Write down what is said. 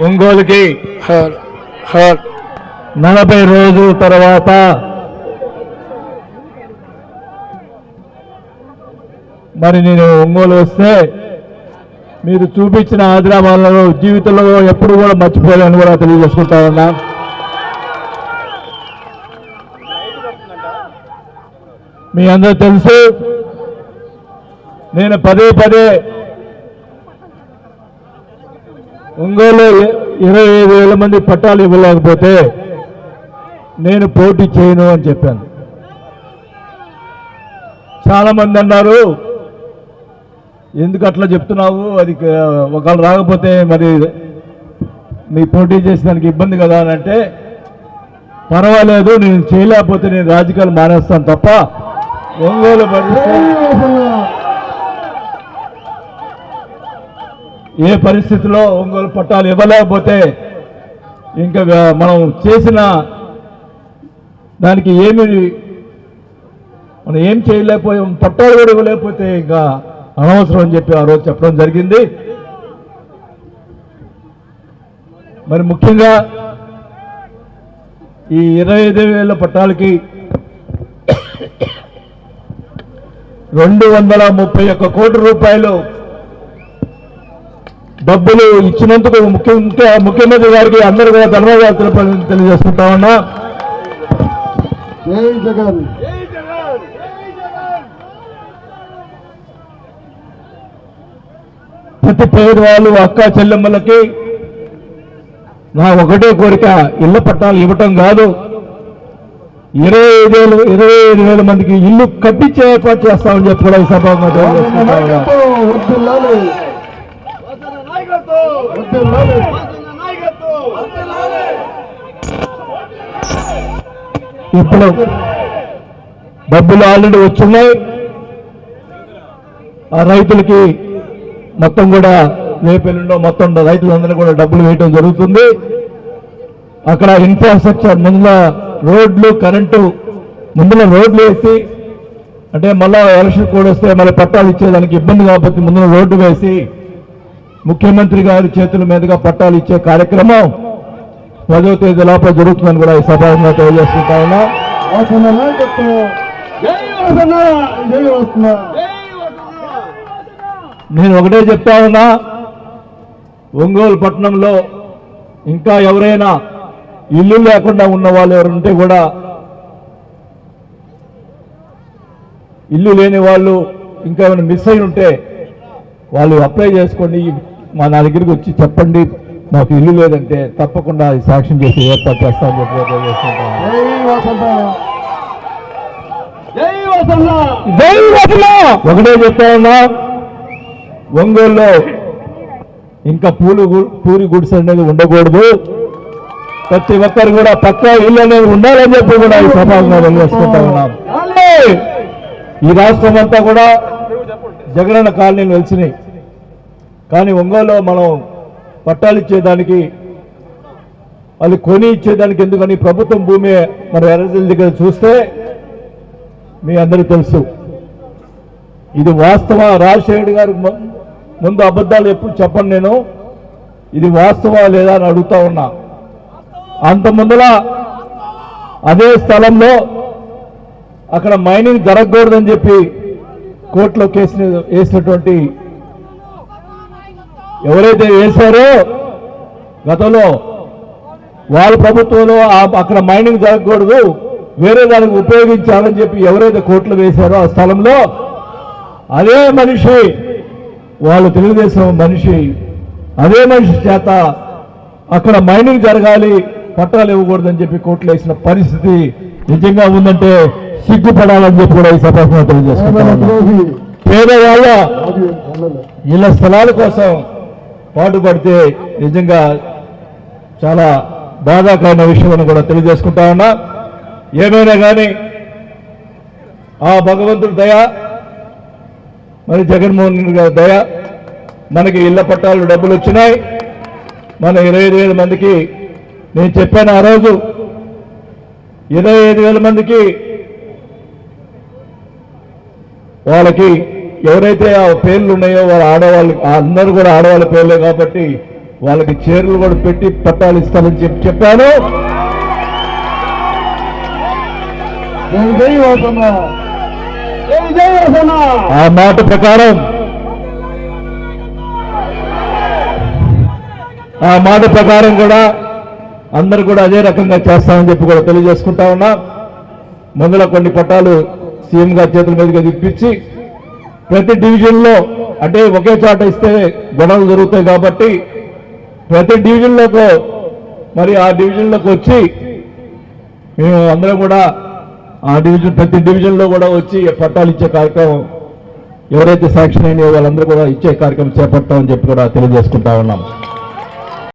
ఒంగోలుకి. నలభై రోజుల తర్వాత మరి నేను ఒంగోలు వస్తే మీరు చూపించిన ఆదిలాబాద్లో జీవితంలో ఎప్పుడు కూడా మర్చిపోలేని కూడా తెలియజేసుకుంటా ఉన్నా మీ అందరూ తెలుసు నేను పదే పదే ఒంగోలు ఇరవై ఐదు వేల మంది పట్టాలు ఇవ్వలేకపోతే నేను పోటీ చేయను అని చెప్పాను. చాలా మంది అన్నారు ఎందుకు అట్లా చెప్తున్నావు? అది ఒకవేళ రాకపోతే మరి మీ పోటీ చేసేదానికి ఇబ్బంది కదా అని అంటే పర్వాలేదు నేను చేయలేకపోతే నేను రాజకీయాలు మానేస్తాను తప్ప ఒంగోలు పరిస్థితి ఏ పరిస్థితిలో ఒంగోలు పట్టాలు ఇవ్వలేకపోతే ఇంకా మనం చేసిన దానికి ఏమి మనం ఏం చేయలేకపోయాం పట్టాలు కూడా ఇవ్వలేకపోతే ఇంకా అనవసరం అని చెప్పి ఆ రోజు చెప్పడం జరిగింది. మరి ముఖ్యంగా ఈ ఇరవై ఐదు వేల పట్టాలకి రెండు వందల ముప్పై ఒక్క కోటి రూపాయలు డబ్బులు ఇచ్చినందుకు ముఖ్య ముఖ్య- ముఖ్యమంత్రి గారికి అందరూ కూడా ధన్యవాదాలు తెలపాలని తెలియజేసుకుంటా ఉన్నా. ప్రతి పేదవాళ్ళు అక్క చెల్లెమ్మలకి నా ఒకటే కోరిక ఇళ్ళ పట్టాలు ఇవ్వటం కాదు. ఇరవై ఐదు వేలు ఇరవై ఐదు వేల మందికి ఇల్లు కట్టించే ఏర్పాటు చేస్తామని చెప్పి కూడా ఈ సభగా తెలియజేసుకుంటా ఉన్నా. వర్ధిల్లాలి. వర్ధిల్లాలి. ఇప్పుడు డబ్బులు ఆల్రెడీ వచ్చున్నాయి ఆ రైతులకి మొత్తం కూడా రేపెల్లుండో మొత్తం రైతులందరూ కూడా డబ్బులు వేయటం జరుగుతుంది. అక్కడ ఇన్ఫ్రాస్ట్రక్చర్ ముందుల రోడ్లు కరెంటు ముందుల రోడ్లు వేసి అంటే మళ్ళా ఎలక్షన్ కోడ్ వస్తే మళ్ళీ పట్టాలు ఇచ్చేదానికి ఇబ్బంది కాబట్టి ముందున రోడ్డు వేసి ముఖ్యమంత్రి గారి చేతుల మీదుగా పట్టాలు ఇచ్చే కార్యక్రమం పదో తేదీ లోపల జరుగుతుందని కూడా ఈ సభాంగా తెలియజేసుకుంటా ఉన్నా. నేను ఒకటే చెప్తా ఉన్నా ఒంగోలు పట్టణంలో ఇంకా ఎవరైనా ఇల్లు లేకుండా ఉన్న వాళ్ళు ఎవరు ఉంటే కూడా ఇల్లు లేని వాళ్ళు ఇంకా ఏమైనా మిస్ అయి ఉంటే వాళ్ళు అప్లై చేసుకోండి. మా నా దగ్గరికి వచ్చి చెప్పండి మాకు ఇల్లు లేదంటే తప్పకుండా అది సాక్ష్యం చేసి ఏర్పాటు చేస్తామని చెప్పి! ఒకటే చెప్తా ఉన్నా ఒంగోలులో ఇంకా పూలు పూరి గుడిసె అనేది ఉండకూడదు. ప్రతి ఒక్కరు కూడా పక్కా ఇల్లు అనేది ఉండాలని చెప్పి కూడా ఈ సభగా తెలియజేసుకుంటా ఉన్నాం. ఈ రాష్ట్రం అంతా కూడా జగనన్న కాలనీలు వెలిసినాయి. కానీ ఒంగోలులో మనం పట్టాలు ఇచ్చేదానికి వాళ్ళు కొని ఇచ్చేదానికి ఎందుకని ప్రభుత్వం భూమి మన ఎర్రజల దగ్గర చూస్తే మీ అందరికీ తెలుసు. ఇది వాస్తవ రాజశేఖర్ గారికి ము- ముందు అబద్ధాలు ఎప్పుడు చెప్పను నేను. ఇది వాస్తవ లేదా అని అడుగుతా ఉన్నా. అంత ముందల అదే స్థలంలో అక్కడ మైనింగ్ జరగకూడదని చెప్పి కోర్టులో కేసు వేసినటువంటి ఎవరైతే వేశారో గతంలో వాళ్ళ ప్రభుత్వంలో అక్కడ మైనింగ్ జరగకూడదు వేరే దానికి ఉపయోగించాలని చెప్పి ఎవరైతే కోర్టులు వేశారో ఆ స్థలంలో అదే మనిషి వాళ్ళు తెలుగుదేశం మనిషి అదే మనిషి చేత అక్కడ మైనింగ్ జరగాలి పట్టాలు ఇవ్వకూడదని చెప్పి కోర్టులు వేసిన పరిస్థితి నిజంగా ఉందంటే సిగ్గుపడాలని చెప్పి కూడా ఈ సభకు తెలియజేసుకుంటున్నాను ద్రోహి పేదవాళ్ళ. ఇళ్ళ స్థలాల కోసం పాటుపడితే నిజంగా చాలా బాధాకరమైన విషయం అని కూడా తెలియజేసుకుంటా ఉన్నా. ఏమైనా కానీ ఆ భగవంతుడి దయ మరి జగన్మోహన్ రెడ్డి గారి దయ మనకి ఇళ్ళ పట్టాలు డబ్బులు వచ్చినాయి. మన ఇరవై ఐదు వేల మందికి నేను చెప్పాను ఆ రోజు ఇరవై ఐదు వేల మందికి వాళ్ళకి ఎవరైతే ఆ పేర్లు ఉన్నాయో వాళ్ళ ఆడవాళ్ళు అందరూ కూడా ఆడవాళ్ళ పేర్లే కాబట్టి వాళ్ళకి చీరలు కూడా పెట్టి పట్టాలు ఇస్తానని చెప్పి చెప్పాను. ఆ మాట ప్రకారం ఆ మాట ప్రకారం కూడా అందరు కూడా అదే రకంగా చేస్తామని చెప్పి కూడా తెలియజేసుకుంటా ఉన్నా. ముందులో కొన్ని పట్టాలు సీఎం గారి చేతుల మీదుగా ఇప్పించి ప్రతి డివిజన్లో అంటే ఒకే చోట ఇస్తే గొడవలు జరుగుతాయి కాబట్టి ప్రతి డివిజన్లోకి మరి ఆ డివిజన్లోకి వచ్చి మేము అందరం కూడా ఆ డివిజన్ ప్రతి డివిజన్లో కూడా వచ్చి పట్టాలు ఇచ్చే కార్యక్రమం ఎవరైతే శాంక్షన్ అయినాయో వాళ్ళందరూ కూడా ఇచ్చే కార్యక్రమం చేపడతామని చెప్పి కూడా తెలియజేసుకుంటా ఉన్నాం.